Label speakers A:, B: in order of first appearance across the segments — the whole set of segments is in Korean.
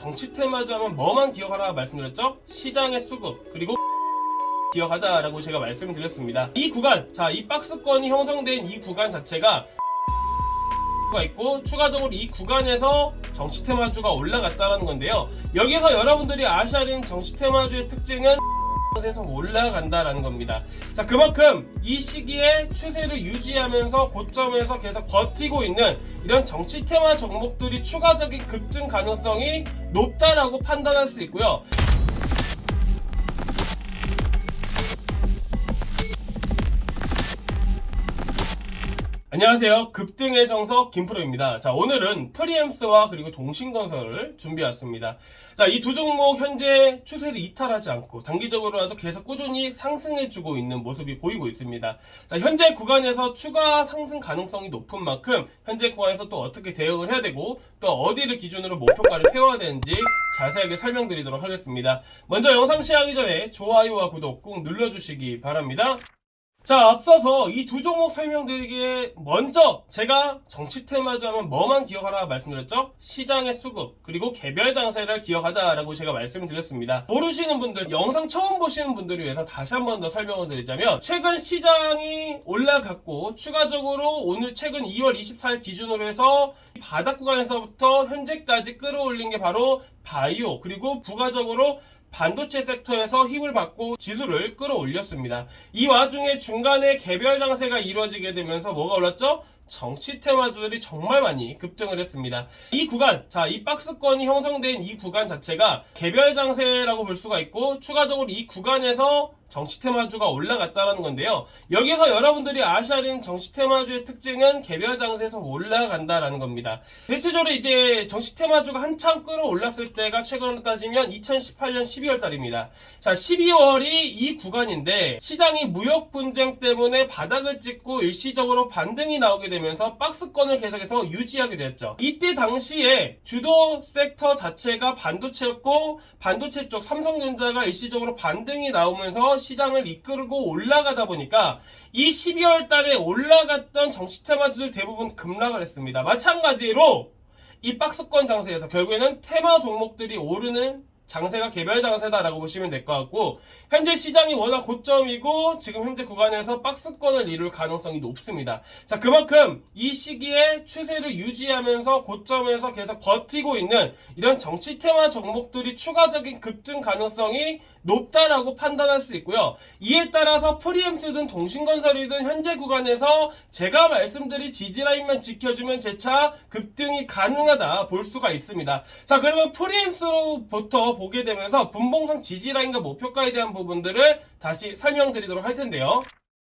A: 정치 하면 뭐만 기억하라 말씀드렸죠? 시장의 수급 그리고 기억하자라고 제가 말씀을 드렸습니다. 이 구간, 자, 이 박스권이 형성된 이 구간 자체가 가 있고 추가적으로 이 구간에서 정치 테마주가 올라갔다는 건데요. 여기서 여러분들이 아셔야 되는 정치 테마주의 특징은 에서 올라간다라는 겁니다. 자, 그만큼 이 시기에 추세를 유지하면서 고점에서 계속 버티고 있는 이런 정치 테마 종목들이 추가적인 급등 가능성이 높다라고 판단할 수 있고요. 안녕하세요. 급등의 정석 김프로입니다. 자, 오늘은 프리엠스와 그리고 동신건설을 준비해왔습니다. 자, 이 두 종목 현재 추세를 이탈하지 않고 단기적으로라도 계속 꾸준히 상승해주고 있는 모습이 보이고 있습니다. 자, 현재 구간에서 추가 상승 가능성이 높은 만큼 현재 구간에서 또 어떻게 대응을 해야 되고 또 어디를 기준으로 목표가를 세워야 되는지 자세하게 설명드리도록 하겠습니다. 먼저 영상 시작하기 전에 좋아요와 구독 꾹 눌러주시기 바랍니다. 자, 앞서서 이 두 종목 설명드리기에 먼저 제가 정치 하면 뭐만 기억하라 말씀드렸죠? 시장의 수급, 그리고 개별 장세를 기억하자라고 제가 말씀을 드렸습니다. 모르시는 분들, 영상 처음 보시는 분들을 위해서 다시 한 번 더 설명을 드리자면, 최근 시장이 올라갔고, 추가적으로 오늘 최근 2월 24일 기준으로 해서 바닥 구간에서부터 현재까지 끌어올린 게 바로 바이오, 그리고 부가적으로 반도체 섹터에서 힘을 받고 지수를 끌어올렸습니다. 이 와중에 중간에 개별 장세가 이루어지게 되면서 뭐가 올랐죠? 정치 테마주들이 정말 많이 급등을 했습니다. 이 구간, 자, 이 박스권이 형성된 이 구간 자체가 개별 장세라고 볼 수가 있고, 추가적으로 이 구간에서 정치 테마주가 올라갔다라는 건데요. 여기서 여러분들이 아셔야 되는 정치 테마주의 특징은 개별 장세에서 올라간다라는 겁니다. 대체적으로 이제 정치 테마주가 한참 끌어올랐을 때가 최근으로 따지면 2018년 12월 달입니다. 자, 12월이 이 구간인데 시장이 무역 분쟁 때문에 바닥을 찍고 일시적으로 반등이 나오게 되면서 박스권을 계속해서 유지하게 되었죠. 이때 당시에 주도 섹터 자체가 반도체였고 반도체 쪽 삼성전자가 일시적으로 반등이 나오면서 시장을 이끌고 올라가다 보니까 이 12월 달에 올라갔던 정치 테마주들 대부분 급락을 했습니다. 마찬가지로 이 박스권 장세에서 결국에는 테마 종목들이 오르는 장세가 개별 장세다라고 보시면 될 것 같고 현재 시장이 워낙 고점이고 지금 현재 구간에서 박스권을 이룰 가능성이 높습니다. 자 그만큼 이 시기에 추세를 유지하면서 고점에서 계속 버티고 있는 이런 정치 테마 종목들이 추가적인 급등 가능성이 높다라고 판단할 수 있고요. 이에 따라서 프리엠스든 동신건설이든 현재 구간에서 제가 말씀드린 지지라인만 지켜주면 재차 급등이 가능하다 볼 수가 있습니다. 자 그러면 프리엠스로부터 보게 되면서 분봉상 지지라인과 목표가에 대한 부분들을 다시 설명드리도록 할 텐데요.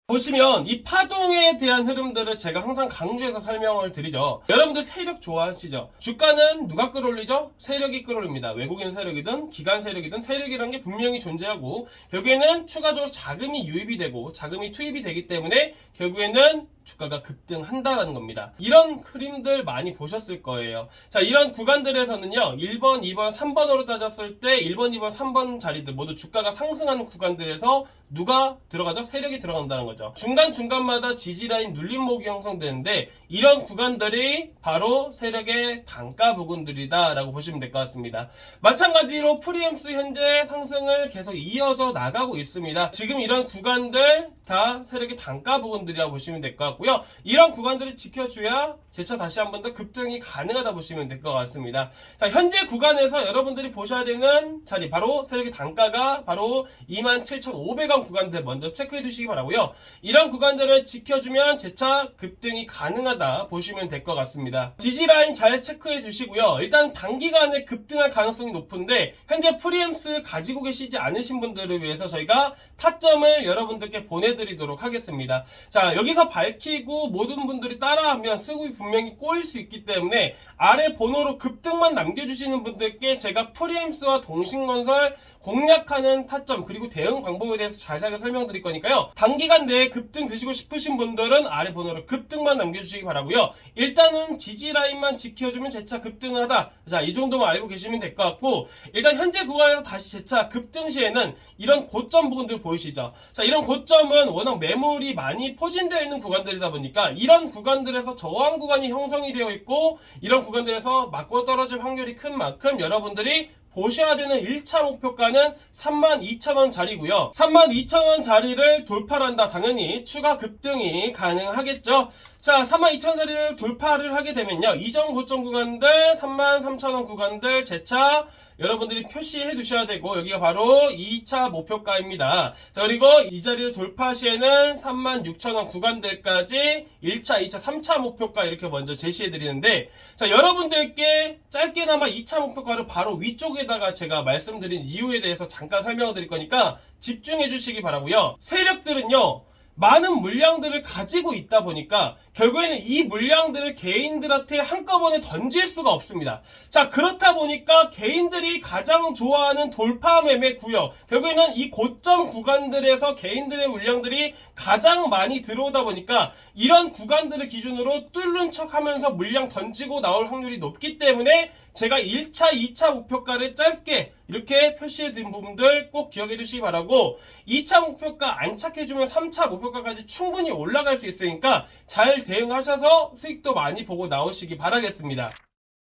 A: 보시면 이 파동에 대한 흐름들을 제가 항상 강조해서 설명을 드리죠. 여러분들 세력 좋아하시죠? 주가는 누가 끌어올리죠? 세력이 끌어올립니다. 외국인 세력이든 기관 세력이든 세력이라는 게 분명히 존재하고 결국에는 추가적으로 자금이 유입이 되고 자금이 투입이 되기 때문에 결국에는 주가가 급등한다라는 겁니다. 이런 그림들 많이 보셨을 거예요. 자, 이런 구간들에서는요, 1번, 2번, 3번으로 따졌을 때 1번, 2번, 3번 자리들 모두 주가가 상승하는 구간들에서 누가 들어가죠? 세력이 들어간다는 거죠. 중간중간마다 지지라인 눌림목이 형성되는데 이런 구간들이 바로 세력의 단가 부분들이다라고 보시면 될 것 같습니다. 마찬가지로 프리엠스 현재 상승을 계속 이어져 나가고 있습니다. 지금 이런 구간들 다 세력의 단가 부분들이라고 보시면 될 것 같고요. 이런 구간들을 지켜줘야 재차 다시 한 번 더 급등이 가능하다 보시면 될 것 같습니다. 자, 현재 구간에서 여러분들이 보셔야 되는 자리 바로 세력의 단가가 바로 27,500원 구간들 먼저 체크해 두시기 바라고요. 이런 구간들을 지켜주면 재차 급등이 가능하다 보시면 될 것 같습니다. 지지라인 잘 체크해 두시고요. 일단 단기간에 급등할 가능성이 높은데 현재 프리엠스 가지고 계시지 않으신 분들을 위해서 저희가 타점을 여러분들께 보내드리도록 하겠습니다. 자 여기서 밝히고 모든 분들이 따라하면 수급이 분명히 꼬일 수 있기 때문에 아래 번호로 급등만 남겨주시는 분들께 제가 프리엠스와 동신건설 공략하는 타점 그리고 대응 방법에 대해서 자세하게 설명드릴 거니까요. 단기간 내에 급등 드시고 싶으신 분들은 아래 번호로 급등만 남겨주시기 바라고요. 일단은 지지 라인만 지켜주면 재차 급등하다. 자, 이 정도만 알고 계시면 될 것 같고 일단 현재 구간에서 다시 재차 급등 시에는 이런 고점 부분들 보이시죠? 자, 이런 고점은 워낙 매물이 많이 포진되어 있는 구간들이 자리다 보니까 이런 구간들에서 저항 구간이 형성이 되어 있고 이런 구간들에서 맞고 떨어질 확률이 큰 만큼 여러분들이 보셔야 되는 1차 목표가는 32,000원 자리고요. 32,000원 자리를 돌파한다. 당연히 추가 급등이 가능하겠죠. 자, 32,000원 자리를 돌파를 하게 되면요. 이전 고점 구간들, 33,000원 구간들 재차 여러분들이 표시해 두셔야 되고 여기가 바로 2차 목표가입니다. 자, 그리고 이 자리를 돌파 시에는 36,000원 구간들까지 1차, 2차, 3차 목표가 이렇게 먼저 제시해 드리는데 자, 여러분들께 짧게나마 2차 목표가를 바로 위쪽에다가 제가 말씀드린 이유에 대해서 잠깐 설명을 드릴 거니까 집중해 주시기 바라고요. 세력들은요. 많은 물량들을 가지고 있다 보니까 결국에는 이 물량들을 개인들한테 한꺼번에 던질 수가 없습니다. 자, 그렇다 보니까 개인들이 가장 좋아하는 돌파 매매 구역, 결국에는 이 고점 구간들에서 개인들의 물량들이 가장 많이 들어오다 보니까 이런 구간들을 기준으로 뚫는 척 하면서 물량 던지고 나올 확률이 높기 때문에 제가 1차, 2차 목표가를 짧게 이렇게 표시해 둔 부분들 꼭 기억해 두시기 바라고 2차 목표가 안착해주면 3차 목표가까지 충분히 올라갈 수 있으니까 잘 대응하셔서 수익도 많이 보고 나오시기 바라겠습니다.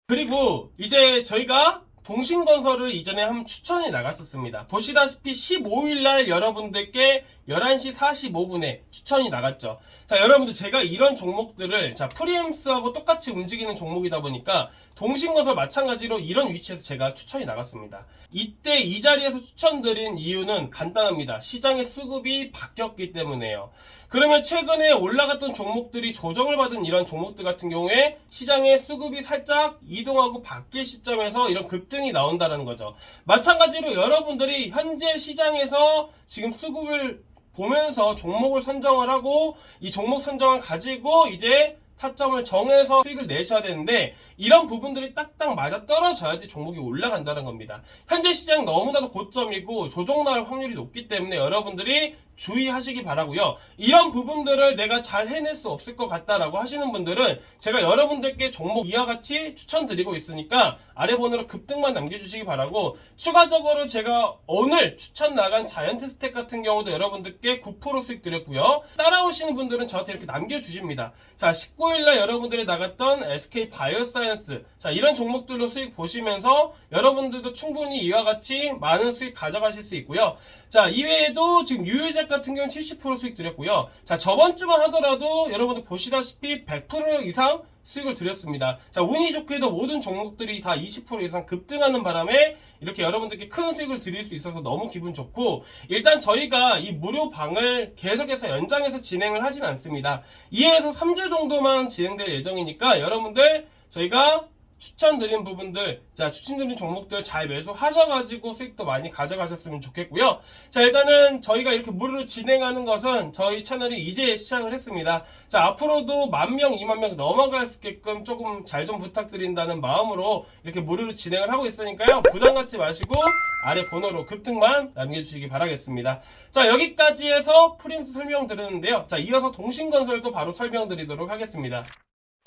A: 그리고 이제 저희가 동신건설을 이전에 한번 추천이 나갔었습니다. 보시다시피 15일날 여러분들께 11시 45분에 추천이 나갔죠. 자, 여러분들 제가 이런 종목들을 자, 프리엠스하고 똑같이 움직이는 종목이다 보니까 동신건설 마찬가지로 이런 위치에서 제가 추천이 나갔습니다. 이때 이 자리에서 추천드린 이유는 간단합니다. 시장의 수급이 바뀌었기 때문에요. 그러면 최근에 올라갔던 종목들이 조정을 받은 이런 종목들 같은 경우에 시장의 수급이 살짝 이동하고 바뀔 시점에서 이런 급등이 나온다는 거죠. 마찬가지로 여러분들이 현재 시장에서 지금 수급을 보면서 종목을 선정을 하고 이 종목 선정을 가지고 이제 타점을 정해서 수익을 내셔야 되는데 이런 부분들이 딱딱 맞아 떨어져야지 종목이 올라간다는 겁니다. 현재 시장 너무나도 고점이고 조정 나올 확률이 높기 때문에 여러분들이 주의하시기 바라고요. 이런 부분들을 내가 잘 해낼 수 없을 것 같다라고 하시는 분들은 제가 여러분들께 종목 이와 같이 추천드리고 있으니까 아래 번호로 급등만 남겨주시기 바라고 추가적으로 제가 오늘 추천 나간 자이언트 스택 같은 경우도 여러분들께 9% 수익 드렸고요. 따라오시는 분들은 저한테 이렇게 남겨주십니다. 자 19일날 여러분들이 나갔던 SK 바이오사이언스 자 이런 종목들로 수익 보시면서 여러분들도 충분히 이와 같이 많은 수익 가져가실 수 있고요. 자 이외에도 지금 유효작 같은 경우는 70% 수익 드렸고요. 자 저번 주만 하더라도 여러분들 보시다시피 100% 이상 수익을 드렸습니다. 자, 운이 좋게도 모든 종목들이 다 20% 이상 급등하는 바람에 이렇게 여러분들께 큰 수익을 드릴 수 있어서 너무 기분 좋고, 일단 저희가 이 무료 방을 계속해서 연장해서 진행을 하진 않습니다. 2에서 3주 정도만 진행될 예정이니까 여러분들 저희가 추천드린 부분들, 자, 추천드린 종목들 잘 매수하셔가지고 수익도 많이 가져가셨으면 좋겠고요. 자, 일단은 저희가 이렇게 무료로 진행하는 것은 저희 채널이 이제 시작을 했습니다. 자, 앞으로도 만 명, 2만 명 넘어갈 수 있게끔 조금 잘 좀 부탁드린다는 마음으로 이렇게 무료로 진행을 하고 있으니까요. 부담 갖지 마시고 아래 번호로 급등만 남겨주시기 바라겠습니다. 자, 여기까지 해서 프림스 설명 드렸는데요. 자, 이어서 동신건설도 바로 설명드리도록 하겠습니다.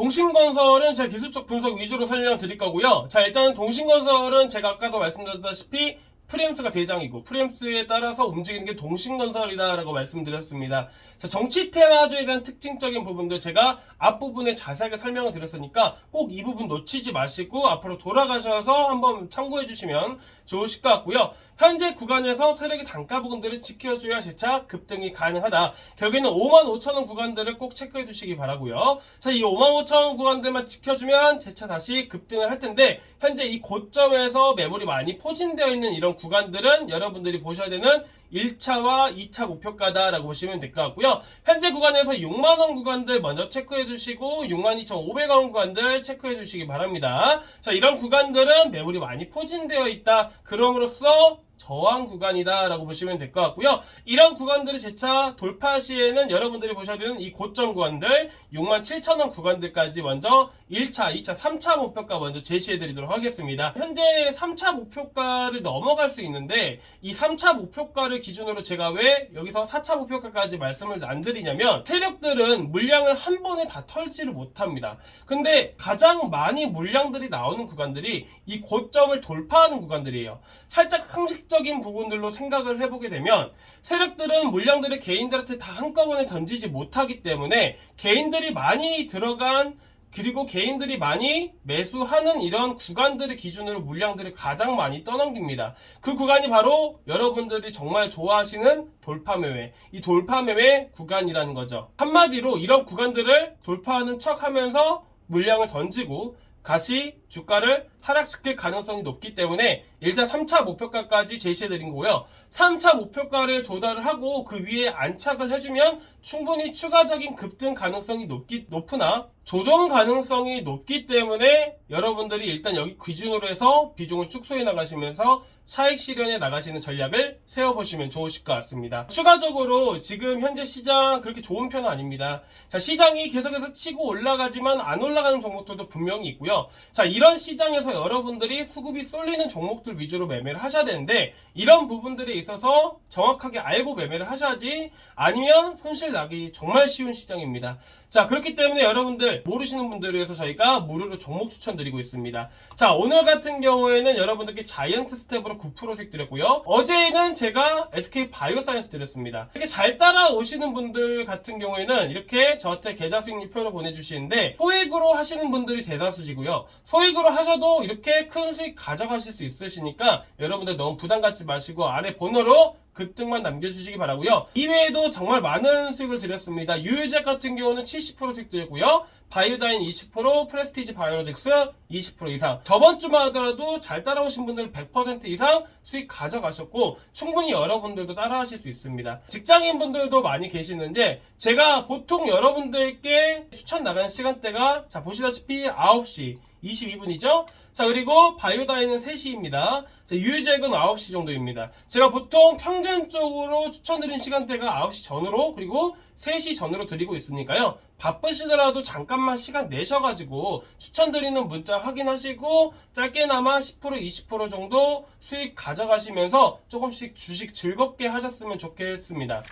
A: 동신건설은 제 기술적 분석 위주로 설명 드릴 거고요. 자, 일단 동신건설은 제가 아까도 말씀드렸다시피 프리엠스가 대장이고 프리엠스에 따라서 움직이는 게 동신건설이다라고 말씀드렸습니다. 자, 정치 테마주에 대한 특징적인 부분들 제가 앞부분에 자세하게 설명을 드렸으니까 꼭 이 부분 놓치지 마시고 앞으로 돌아가셔서 한번 참고해 주시면 좋으실 것 같고요. 현재 구간에서 세력의 단가 부분들을 지켜줘야 재차 급등이 가능하다. 결국에는 5만 5천 원 구간들을 꼭 체크해 두시기 바라고요. 자, 이 5만 5천 원 구간들만 지켜주면 재차 다시 급등을 할 텐데 현재 이 고점에서 매물이 많이 포진되어 있는 이런 구간들은 여러분들이 보셔야 되는 1차와 2차 목표가다라고 보시면 될 것 같고요. 현재 구간에서 6만원 구간들 먼저 체크해 두시고 62,500원 구간들 체크해 두시기 바랍니다. 자, 이런 구간들은 매물이 많이 포진되어 있다. 그럼으로써 저항 구간이다 라고 보시면 될 것 같고요. 이런 구간들을 재차 돌파 시에는 여러분들이 보셔야 되는 이 고점 구간들 67,000원 구간들까지 먼저 1차, 2차, 3차 목표가 먼저 제시해 드리도록 하겠습니다. 현재 3차 목표가를 넘어갈 수 있는데 이 3차 목표가를 기준으로 제가 왜 여기서 4차 목표가까지 말씀을 안 드리냐면 세력들은 물량을 한 번에 다 털지를 못합니다. 근데 가장 많이 물량들이 나오는 구간들이 이 고점을 돌파하는 구간들이에요. 살짝 상식 상식적인 부분들로 생각을 해보게 되면 세력들은 물량들을 개인들한테 다 한꺼번에 던지지 못하기 때문에 개인들이 많이 들어간 그리고 개인들이 많이 매수하는 이런 구간들을 기준으로 물량들을 가장 많이 떠넘깁니다. 그 구간이 바로 여러분들이 정말 좋아하시는 돌파매매, 이 돌파매매 구간이라는 거죠. 한마디로 이런 구간들을 돌파하는 척 하면서 물량을 던지고 다시 주가를 하락시킬 가능성이 높기 때문에 일단 3차 목표가까지 제시해드린 거고요. 3차 목표가를 도달을 하고 그 위에 안착을 해주면 충분히 추가적인 급등 가능성이 높기, 높으나 조정 가능성이 높기 때문에 여러분들이 일단 여기 기준으로 해서 비중을 축소해 나가시면서 차익 실현에 나가시는 전략을 세워보시면 좋으실 것 같습니다. 추가적으로 지금 현재 시장 그렇게 좋은 편은 아닙니다. 자, 시장이 계속해서 치고 올라가지만 안 올라가는 종목들도 분명히 있고요. 자, 이런 시장에서 여러분들이 수급이 쏠리는 종목들 위주로 매매를 하셔야 되는데 이런 부분들에 있어서 정확하게 알고 매매를 하셔야지 아니면 손실 나기 정말 쉬운 시장입니다. 자, 그렇기 때문에 여러분들 모르시는 분들을 위해서 저희가 무료로 종목 추천드리고 있습니다. 자, 오늘 같은 경우에는 여러분들께 자이언트 스텝으로 9%씩 드렸고요. 어제는 제가 SK 바이오사이언스 드렸습니다. 이렇게 잘 따라오시는 분들 같은 경우에는 이렇게 저한테 계좌 수익률표를 보내주시는데 소액으로 하시는 분들이 대다수지고요. 소액으로 하셔도 이렇게 큰 수익 가져가실 수 있으시니까 여러분들 너무 부담 갖지 마시고 아래 번호로 급등만 남겨주시기 바라고요. 이외에도 정말 많은 수익을 드렸습니다. 유효제 같은 경우는 70% 수익 드렸고요. 바이오다인 20%, 프레스티지 바이오로직스 20% 이상. 저번 주만 하더라도 잘 따라오신 분들 100% 이상 수익 가져가셨고 충분히 여러분들도 따라하실 수 있습니다. 직장인 분들도 많이 계시는데 제가 보통 여러분들께 추천 나가는 시간대가 자 보시다시피 9시 22분이죠. 자 그리고 바이오다인은 3시입니다. 자, 유유잭은 9시 정도입니다. 제가 보통 평균 적으로 추천드린 시간대가 9시 전으로 그리고 3시 전으로 드리고 있으니까요. 바쁘시더라도 잠깐만 시간 내셔가지고 추천드리는 문자 확인하시고 짧게나마 10% 20% 정도 수익 가져가시면서 조금씩 주식 즐겁게 하셨으면 좋겠습니다.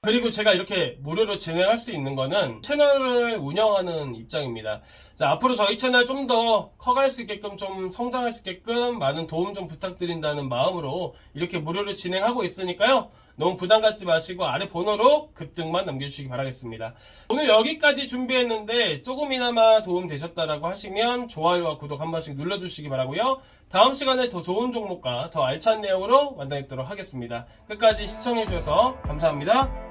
A: 그리고 제가 이렇게 무료로 진행할 수 있는 거는 채널을 운영하는 입장입니다. 자, 앞으로 저희 채널 좀 더 커갈 수 있게끔 좀 성장할 수 있게끔 많은 도움 좀 부탁드린다는 마음으로 이렇게 무료로 진행하고 있으니까요. 너무 부담 갖지 마시고 아래 번호로 급등만 남겨주시기 바라겠습니다. 오늘 여기까지 준비했는데 조금이나마 도움 되셨다라고 하시면 좋아요와 구독 한 번씩 눌러주시기 바라고요. 다음 시간에 더 좋은 종목과 더 알찬 내용으로 만나 뵙도록 하겠습니다. 끝까지 시청해주셔서 감사합니다.